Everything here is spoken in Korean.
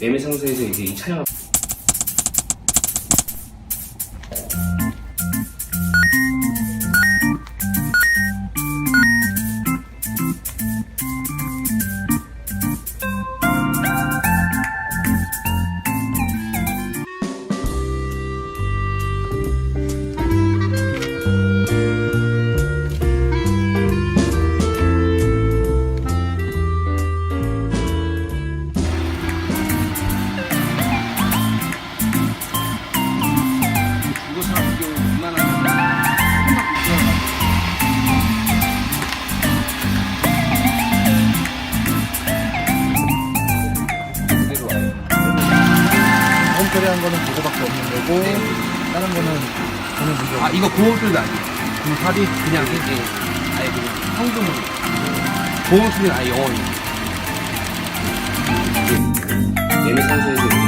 매매 상세에서 이제 이 차량 처리한 거는 그거밖에 없는 거고 네. 다른 거는 전혀 문제 없고 아 이거 보험료도 아니에요? 그 합이 그냥 이제 아예 그냥 현금으로. 보험 수는 아예 영원히 매매 상세에서 이제